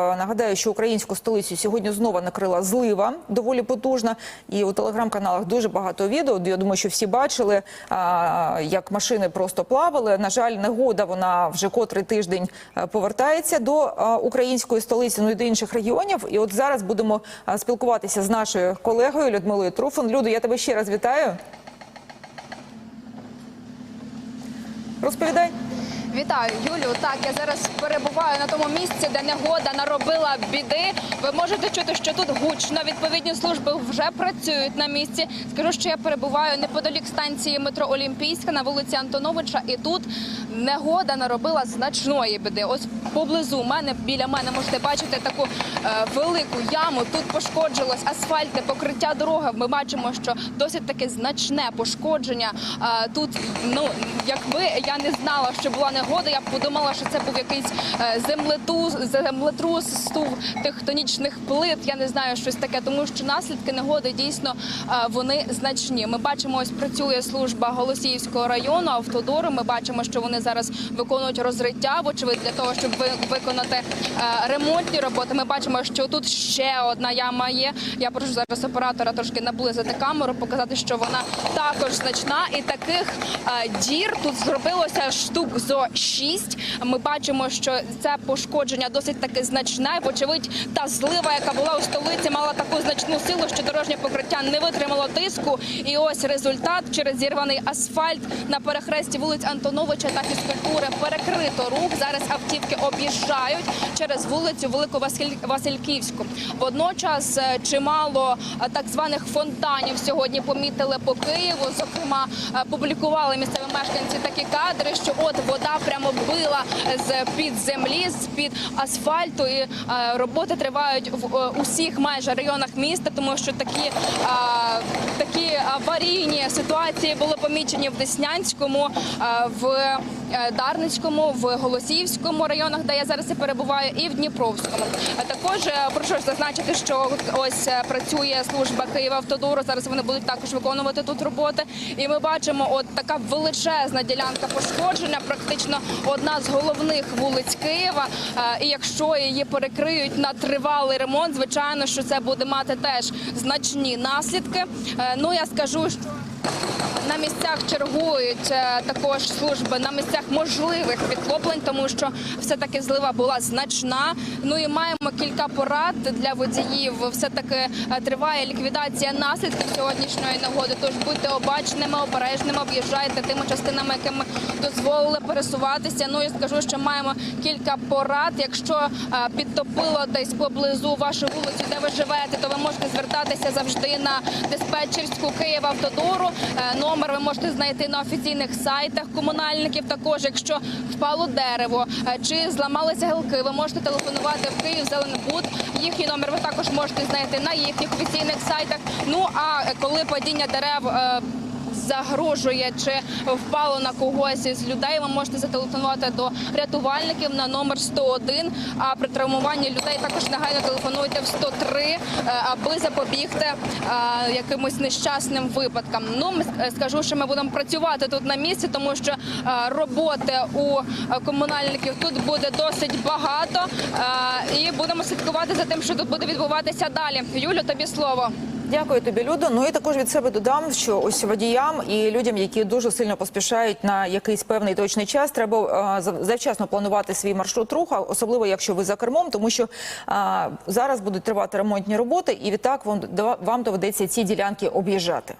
Е, Нагадаю, що українську столицю сьогодні знову накрила злива доволі потужна. І у телеграм-каналах дуже багато відео. Я думаю, що всі бачили, як машини просто плавали. На жаль, негода вона вже котрий тиждень е, повертається до української столиці, ну і до інших регіонів. І от зараз будемо спілкуватися з нашою колегою Людмилою Труфан. Люду, я тебе ще раз вітаю. Розповідай. Вітаю, Юлю. Так, я зараз перебуваю на тому місці, де негода наробила біди. Ви можете чути, що тут гучно. Відповідні служби вже працюють на місці. Скажу, що я перебуваю неподалік станції метро Олімпійська на вулиці Антоновича, і тут негода наробила значної біди. Ось поблизу мене біля мене можете бачити таку е, велику яму. Тут пошкоджилось асфальтне покриття дороги. Ми бачимо, що досить таке значне пошкодження. Е, тут ну якби я не знала, що була негода, я б подумала, що це був якийсь е, землетрус, стув тектонічних плит. Я не знаю щось таке, тому що наслідки негоди дійсно е, вони значні. Ми бачимо, ось працює служба Голосіївського району автодору. Ми бачимо, що вони зараз виконують розриття, вочевидь, для того, щоб ви- виконати е, ремонтні роботи. Ми бачимо, що тут ще одна яма є. Я прошу зараз оператора трошки наблизити камеру, показати, що вона також значна. І таких дір тут зробилося штук зо шість. Ми бачимо, що це пошкодження досить таки значне. Вочевидь, та злива, яка була у столиці, мала таку значну силу, що дорожнє покриття не витримало тиску. І ось результат через зірваний асфальт на перехресті вулиць Антоновича та фізкультури перекрито рух. Зараз автівки об'їжджають через вулицю Велику Василь- Водночас е, чимало е, так званих фонтанів сьогодні помітили по Києву. Зокрема, е, публікували місцеві мешканці такі кадри, що от вода прямо била з під землі, з під асфальту. І е, роботи тривають в е, усіх майже районах міста, тому що такі, е, такі аварійні ситуації були помічені в Деснянському, в Дарницькому, в Голосіївському районах, де я зараз і перебуваю, і в Дніпровському. Е, Також е, прошу зазначити, що ось е, працює служба Київавтодору. Зараз вони будуть також виконувати тут роботи. І ми бачимо, от така величезна ділянка пошкодження, практично одна з головних вулиць Києва. Е, І якщо її перекриють на тривалий ремонт, звичайно, що це буде мати теж значні наслідки. Е, Ну я скажу, що. На місцях чергують е, також служби на місцях можливих підхоплень, тому що все таки злива була значна. Ну і маємо кілька порад для водіїв. Все таки триває ліквідація наслідків сьогоднішньої нагоди. Тож будьте обачними, обережними, об'їжджайте тими частинами, якими дозволили пересуватися. Ну і скажу, що маємо кілька порад. Якщо е, підтопило десь поблизу вашу вулицю, де ви живете, то ви можете звертатися завжди на диспетчерську Київавтодору. Е, Номер ви можете знайти на офіційних сайтах комунальників. Також, якщо впало дерево е, чи зламалися гілки, ви можете телефонувати в Київ Зеленбуд. Їхній номер ви також можете знайти на їхніх офіційних сайтах. Ну а е, коли падіння дерев. Загрожує чи впало на когось із людей. Ви можете зателефонувати до рятувальників на номер 101, А при травмуванні людей також негайно телефонуйте в 103, е, аби запобігти е, якимось нещасним випадкам. Ну скажу, що ми будемо працювати тут на місці, тому що е, роботи у комунальників тут буде досить багато, і будемо слідкувати за тим, що тут буде відбуватися далі. Юлю, тобі слово. Дякую тобі, Людо. Ну і також від себе додам, що ось водіям і людям, які дуже сильно поспішають на якийсь певний точний час, треба е, завчасно планувати свій маршрут руху, особливо якщо ви за кермом, тому що зараз будуть тривати ремонтні роботи, і відтак вам вам доведеться ці ділянки об'їжджати.